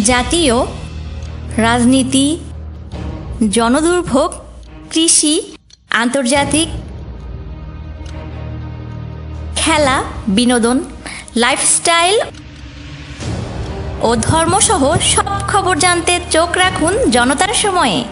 জাতীয় রাজনীতি, জনদুর্ভোগ, কৃষি, আন্তর্জাতিক খেলা, বিনোদন, লাইফস্টাইল ও ধর্মসহ সব খবর জানতে চোখ রাখুন জনতার সময়ে।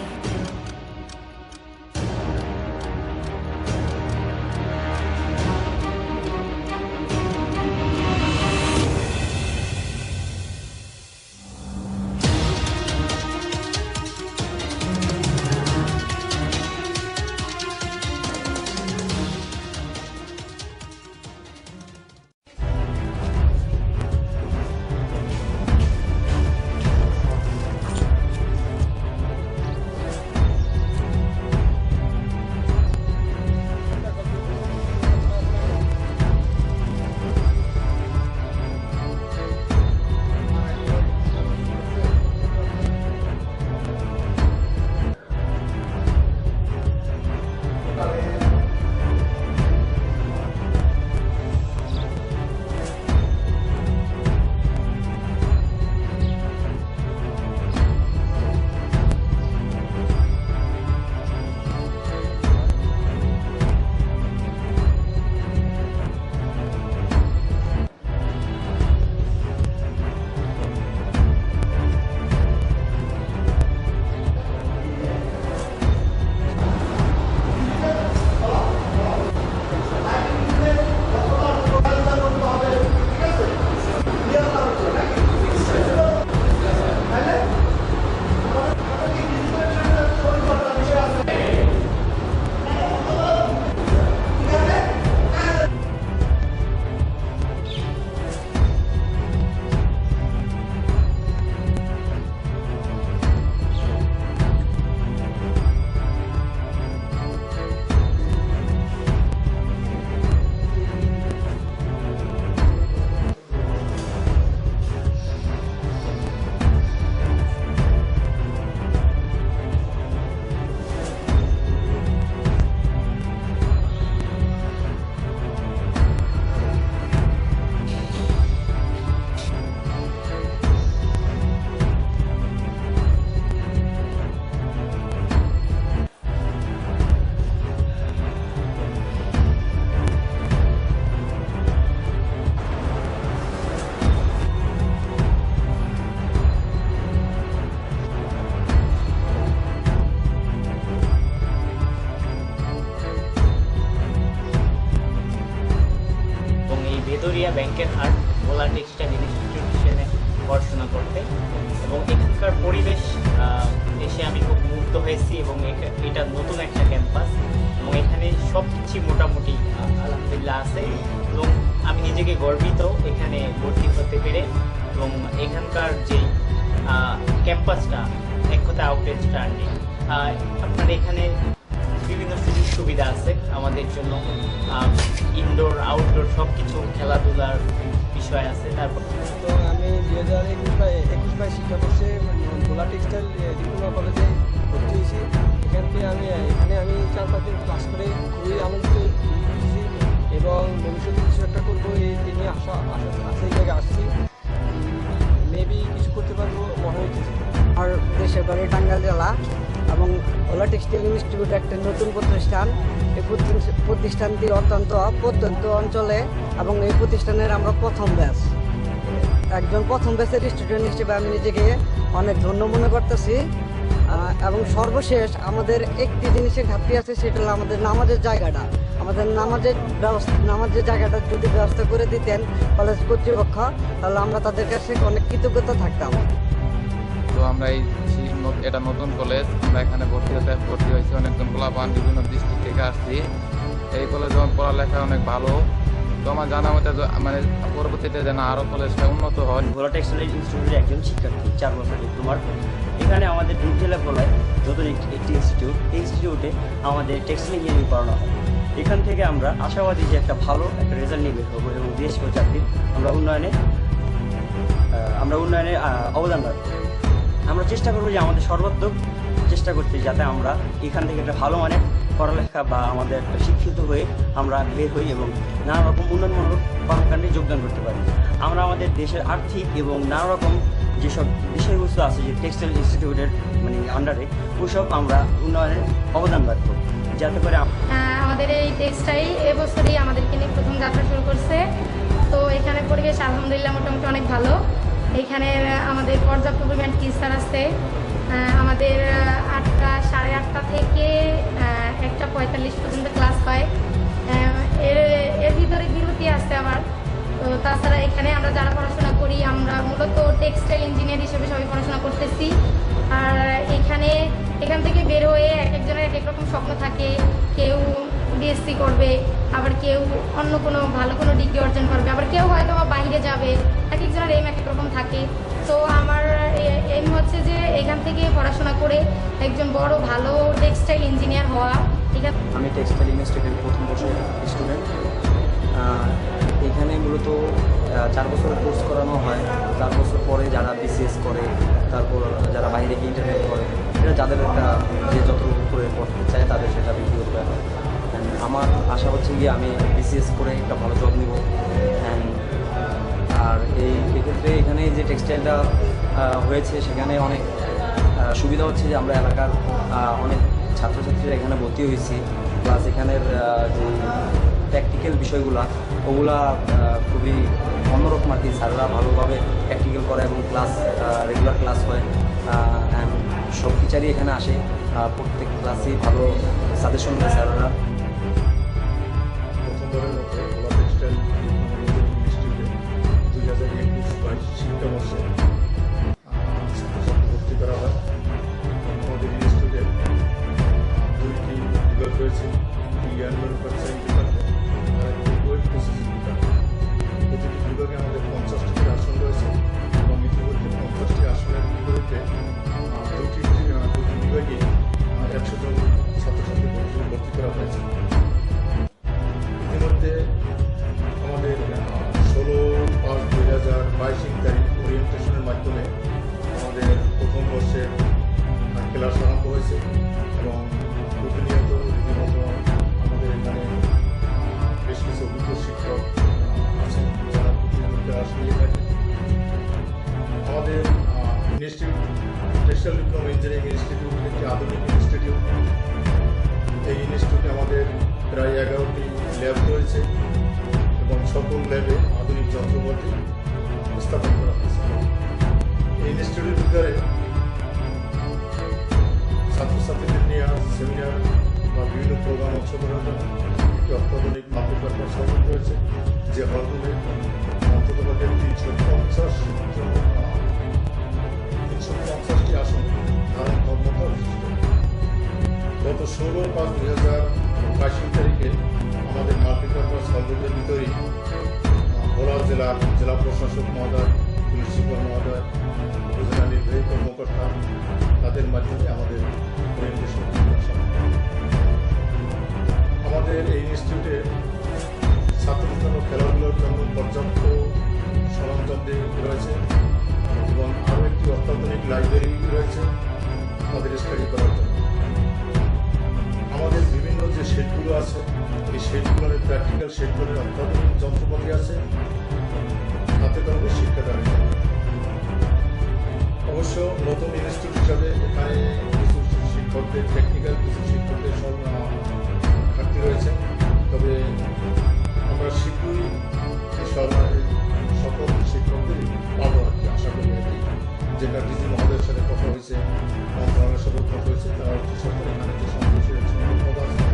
করতে। এবং এখানকার পরিবেশ এসে আমি খুব মুগ্ধ হয়েছি এবং এটা নতুন একটা ক্যাম্পাস। এবং এখানে সব কিছু মোটামুটি আলহামদুলিল্লাহ আছে। এবং আমি নিজেকে গর্বিত এখানে ভর্তি হতে পেরে। এবং এখানকার যে ক্যাম্পাসটা, এক কথা আউটস্ট্যান্ডিং আপনার এখানে বিভিন্ন সুযোগ সুবিধা আছে আমাদের জন্য। ইনডোর আউটডোর সব কিছু খেলাধুলার বিষয় আছে। তারপর দুই হাজার একুশ বাই একুশ বাই শিক্ষাবর্ষে ভোলা টেক্সটাইল ডিপ্লোমা কলেজে ভর্তি হয়েছি। এখান থেকে আমি এখানে আমি চার পাঁচ দিন ক্লাস করে খুবই আনন্দিত হয়েছি এবং ভবিষ্যতে কিছু একটা করব এই নিয়ে আশা আশা এই জায়গায় আসছি। মেবি কিছু করতে পারব মনে হইতেছে আমার দেশের বাড়ি টাঙ্গাইল জেলা এবং ওলা টেক্সটাইল ইনস্টিটিউট একটা নতুন প্রতিষ্ঠান। এই প্রতিষ্ঠানটি অত্যন্ত প্রত্যন্ত অঞ্চলে এবং এই প্রতিষ্ঠানের আমরা প্রথম ব্যাচ। একজন প্রথম ব্যাচের স্টুডেন্ট হিসেবে আমি নিজেকে অনেক ধন্য মনে করতেছি। এবং সর্বশেষ আমাদের একটি জিনিসের ঘাটতি আছে, সেটা হলো আমাদের নামাজের জায়গাটা। আমাদের নামাজের ব্যবস্থা নামাজের জায়গাটা যদি ব্যবস্থা করে দিতেন কলেজ কর্তৃপক্ষ, তাহলে আমরা তাদের কাছে অনেক কৃতজ্ঞতা থাকতাম। তো আমরা এই এটা নতুন কলেজ, আমরা এখানে ভর্তি হতে ভর্তি হয়েছি, অনেকজন পোলাপান বিভিন্ন ডিস্ট্রিক্ট থেকে আসছি। এই কলেজে পড়ালেখা অনেক ভালো। তো আমার জানা মতে মানে পরবর্তীতে যেন আরও কলেজটা উন্নত হয়। ভোলা টেক্সটাইল ইনস্টিটিউটের একজন শিক্ষার্থী, চার বছর ডিপ্লোমার এখানে আমাদের ডিজিটাল ভোলায় নতুন একটি ইনস্টিটিউট। এই ইনস্টিটিউটে আমাদের টেক্সটাইল ইঞ্জিনিয়ারিং পড়ানো হয়। এখান থেকে আমরা আশাবাদী যে একটা ভালো একটা রেজাল্ট নিয়ে বের হব এবং দেশ ও চাকরির আমরা উন্নয়নে আমরা উন্নয়নে অবদান রাখব। আমরা চেষ্টা করব যে আমাদের সর্বাত্মক চেষ্টা করতে যাতে আমরা এখান থেকে একটা ভালো মানের পড়ালেখা বা আমাদের শিক্ষিত হয়ে আমরা বের হই এবং নানা রকম উন্নয়নমূলক কর্মকাণ্ডে যোগদান করতে পারি। আমরা আমাদের দেশের আর্থিক এবং নানা রকম যেসব বিষয়বস্তু আছে, যে টেক্সটাইল ইনস্টিটিউটের মানে আন্ডারে ওসব আমরা উন্নয়নে অবদান রাখব। যাতে করে আম- আমাদের এই টেক্সটাইল এবছরই আমাদেরকে নিয়ে প্রথম যাত্রা শুরু করছে। তো এখানে পরিবেশ আলহামদুলিল্লাহ মোটামুটি অনেক ভালো। এখানে আমাদের পর্যাপ্ত পরিমাণ টিচার আছে। আমাদের আটটা, সাড়ে আটটা থেকে একটা পঁয়তাল্লিশ পর্যন্ত ক্লাস হয়। এর এর ভিতরে বিরতি আছে আবার তো তাছাড়া এখানে আমরা যারা পড়াশোনা করি, আমরা মূলত টেক্সটাইল ইঞ্জিনিয়ার হিসেবে সবাই পড়াশোনা করতেছি। আর এখানে, এখান থেকে বের হয়ে এক একজনের এক এক রকম স্বপ্ন থাকে। কেউ বিএসসি করবে, আবার কেউ অন্য কোনো ভালো কোনো ডিগ্রি অর্জন করবে, আবার কেউ হয়তো বা বাইরে যাবে, এক একজনের এম এক এক রকম থাকে। তো আমার এম হচ্ছে যে এখান থেকে পড়াশোনা করে একজন বড় ভালো টেক্সটাইল ইঞ্জিনিয়ার হওয়া, ঠিক আছে? আমি টেক্সটাইল ইনস্টিটিউটের প্রথম বর্ষের স্টুডেন্ট এখানে মূলত চার বছরের কোর্স করানো হয়। চার বছর পরে যারা বিসিএস করে, তারপর যারা বাইরে গিয়ে ইন্টারনেট করে এটা যাদের একটা যে যত উপরে পড়তে চায়, তাদের সেটা ব্যক্তিগত ব্যাপার And আমার আশা হচ্ছে গিয়ে আমি বিসিএস করে একটা ভালো জব নিব। আর এই এক্ষেত্রে এখানে যে টেক্সটাইলটা হয়েছে, সেখানে অনেক সুবিধা হচ্ছে যে আমরা এলাকার অনেক ছাত্রছাত্রীরা এখানে ভর্তি হয়েছি। প্লাস এখানের যে প্র্যাকটিক্যাল বিষয়গুলা, ওগুলা খুবই অন্যরকম আর কি। স্যাররা ভালোভাবে প্র্যাকটিক্যাল করে এবং ক্লাস রেগুলার ক্লাস হয়। অ্যান্ড সব টিচারই এখানে আসে। প্রত্যেক ক্লাসেই ভালো সাজেশন দেয় স্যাররা। এবং প্রতিনিয়ত রীতিমতো আমাদের এখানে বেশ কিছু অভিজ্ঞ শিক্ষক আছেন যারা প্রতিনিয়ত নিয়ে থাকেন আমাদের institute textile diploma engineering institute একটি আধুনিক ইনস্টিটিউট এই ইনস্টিটিউটে আমাদের প্রায় এগারোটি ল্যাব রয়েছে এবং সকল ল্যাবে আধুনিক যন্ত্রপাতি স্থাপন করা হয়েছে এই ইনস্টিটিউটের ভিতরে ছাত্রছাত্রীদের নিয়ে সেমিনার বা বিভিন্ন প্রোগ্রাম অংশগ্রহণের জন্য একটি অত্যাধুনিক মাল্টিপারপাস হল রয়েছে যে হলরুমে অন্তত তিনশো পঞ্চাশ তিনশো পঞ্চাশটি আসন ধারণ ক্ষমতা গত ষোলো পাঁচ দুই হাজার বাইশ তারিখে আমাদের মাল্টিপারপাস হলরুমের ভিতরেই ভোলা জেলার জেলা প্রশাসক মহোদয় পুলিশ মহোদয় উপজেলা কর্মকর্তা তাদের মাধ্যমে আমাদের আমাদের এই ইনস্টিটিউটে ছাত্রছাত্র খেলাধুলার জন্য পর্যাপ্ত সরঞ্জাম রয়েছে এবং আরও একটি অত্যাধুনিক লাইব্রেরি রয়েছে তাদের স্টাডি করার জন্য আমাদের বিভিন্ন যে শেডগুলো আছে এই শেডগুলোর প্র্যাকটিক্যাল শেডগুলোর অত্যাধুনিক যন্ত্রপাতি আছে কলমে শিক্ষা দেওয়া উদ্দেশ্য নতুন ইনস্টিটিউট হিসাবে এখানে শিক্ষকদের টেকনিক্যাল কিছু শিক্ষকদের ঘাটতি রয়েছে। তবে আমরা শীঘ্রই সরকারের সকল শিক্ষকদের পাবো আর কি, আশা করি যেটা ডিজি মহোদয়ের সাথে কথা হয়েছে মন্ত্রণালয়ের সাথে কথা হয়েছে, তারা হচ্ছে সরকারের এখানে যে সংশ্লিষ্ট সংবাদ